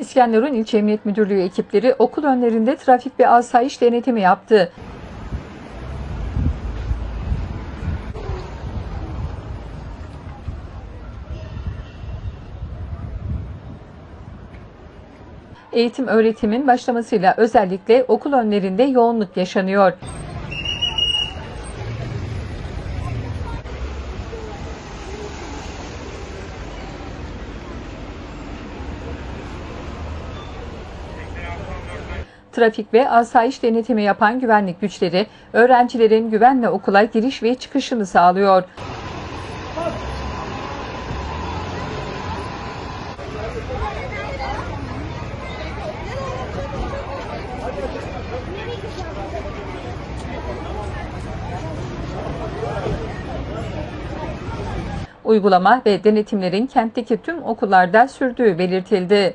İskenderun İlçe Emniyet Müdürlüğü ekipleri okul önlerinde trafik ve asayiş denetimi yaptı. Eğitim öğretimin başlamasıyla özellikle okul önlerinde yoğunluk yaşanıyor. Trafik ve asayiş denetimi yapan güvenlik güçleri öğrencilerin güvenle okula giriş ve çıkışını sağlıyor. Uygulama ve denetimlerin kentteki tüm okullarda sürdüğü belirtildi.